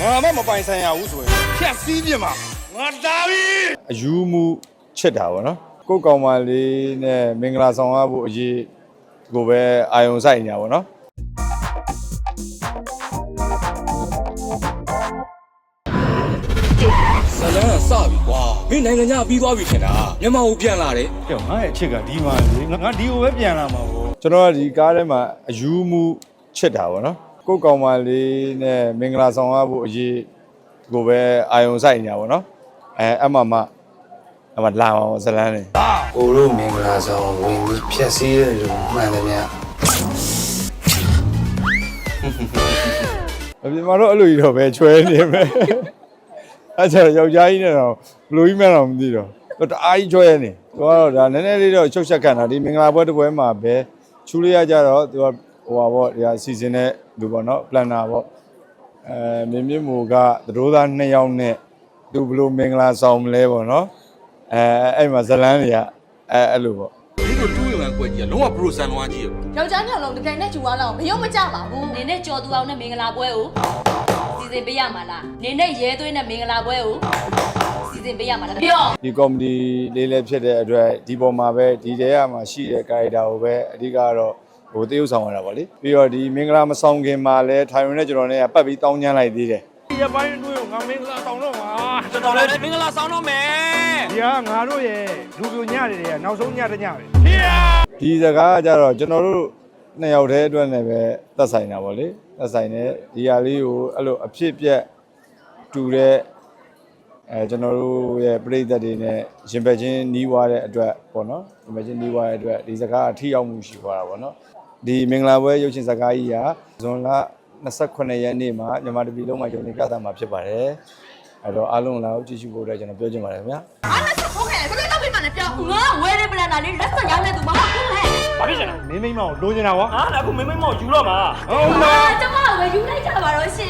ငါမှမပိုင်ဆိုင်ရဘူးဆိုရင်ဖြတ်စည်းပြမှာငါတားပြီအယူမှုချစ်တာပေါ့နော်ကိုယ့်ကောင်မလေးနဲ့မင်္ဂလာဆောင်ရဖို့အရေးကိုပဲအာယုံစိုက်နေတာပေါ့နော်ဇလန်းကစပြီကွာမင်းနိုင်ငံခြားပြီးသွားပြီထင်တာမြန်မာကိုပြန်လာတယ်ကျောင်းငါရဲ့အချစ်ကဒီမှာလေငါငါဒီကိုပဲပြန်လာမှာပေါ့ကျွန်တော်ကဒီကားထဲမှာအယူမှုချစ်တာပေါ့နော် ကိုယ့်ကောင်မလေးနဲ့မင်္ဂလာဆောင်ရဖို့အရေးကိုပဲအာယုံစိုက်နေတာပေါ့နော်အဲအမှမအမှလာမှာပေါ့ဇလန်းနေကိုတို့မင်္ဂလာဆောင်ဝင်ပြီးဖြည့်ဆည်းတဲ့လူမှန်တယ်ဗျာအပြင်မှာတော့အဲ့လိုကြီးတော့ပဲချွဲနေမယ်အဲ့ကျတော့ယောက်ျားကြီးနဲ့တော့ဘလိုကြီးမှန်းတော့မသိတော့သူတအားကြီးချွဲနေသူကတော့ဒါနည်းနည်းလေးတော့ချုပ်ချက်ခံတာဒီမင်္ဂလာပွဲတစ်ပွဲမှာပဲချူလေးရကြတော့သူကဟိုပါပေါ့ဒီဟာစီစဉ်တဲ့ လူပေါ့နော်ပလန်နာပေါ့အဲမြင်းမြင့်မူကသတို့သားနှစ်ယောက်နဲ့သူဘလို့မင်္ဂလာဆောင်မလဲပေါ့နော်အဲအဲ့မှာဇလန်းတွေကအဲအဲ့လိုပေါ့ဒီလိုတူးရင်ကွက်ကြီးကလုံးဝပရိုဆန်လွားကြီးရယောက်ျားညောင်လုံးတကယ်နဲ့ဂျူသွားလောက်မရုံမကြပါဘူးနင်းနဲ့ကြော်သူအောင်နဲ့မင်္ဂလာပွဲကိုစီစဉ်ပေးရမှာလားနင်းနဲ့ရဲသွင်းနဲ့မင်္ဂလာပွဲကိုစီစဉ်ပေးရမှာလားပြောဒီကော်မတီလေးလည်းဖြစ်တဲ့အတွက်ဒီပေါ်မှာပဲဒီတဲရမှာရှိတဲ့ကာရီတာကိုပဲအဓိကတော့ ဟိုတရုပ်ဆောင်ရတာပေါ့လေပြီးတော့ဒီမင်္ဂလာမဆောင်ခင်မှာလည်းထိုင်ရုံနဲ့ကျွန်တော်နဲ့ပတ်ပြီးတောင်းကျမ်းလိုက်သေးတယ်ဒီရပိုင်းအတွင်းကိုငါမင်္ဂလာဆောင်တော့မှာကျွန်တော်လည်းမင်္ဂလာဆောင်တော့မယ်ဒီကငါတို့ရဲ့လူပြိုညတွေကနောက်ဆုံးညတစ်ညပဲဒီစကားကကြတော့ကျွန်တော်တို့နှစ်ယောက်တည်းအတွက်နဲ့ပဲသက်ဆိုင်တာပေါ့လေသက်ဆိုင်တဲ့ဒီဟာလေးကိုအဲ့လိုအဖြစ်ပြက်တူတဲ့အဲကျွန်တော်တို့ရဲ့ပြိသက်တွေနဲ့ရင်ပက်ချင်းနီးွားတဲ့အတွက်ပေါ့နော်ရင်ပက်ချင်းနီးွားတဲ့အတွက်ဒီစကားအထီရောက်မှုရှိသွားတာပေါ့နော် ဒီမင်္ဂလာပွဲရုပ်ရှင်ဇာတ်ကားကြီးကဇွန်လ28ရက်နေ့မှာမြန်မာတပြည်လုံးမှာရုံတင်ပြသမှာဖြစ်ပါတယ်အဲ့တော့အားလုံးလာကြည့်ရှုဖို့အတွက်ကျွန်တော်ပြောချင်ပါတယ်ခင်ဗျာအားလုံးဆက်ဖို့ခဲ့ဘယ်လိုလုပ်ပြီးမှလဲပြောငါဝယ်ရပလန်တာလေးလက်ဆက်ရမယ်သူမဟုတ်ဘူးဟဲ့ဘာဖြစ်လဲမင်းမိမောင်လိုချင်တာကွာဟာအခုမင်းမိမောင်ယူတော့မှာဟုတ်ပါကျွန်မဝယ်ယူလိုက်ကြပါတော့ရှင်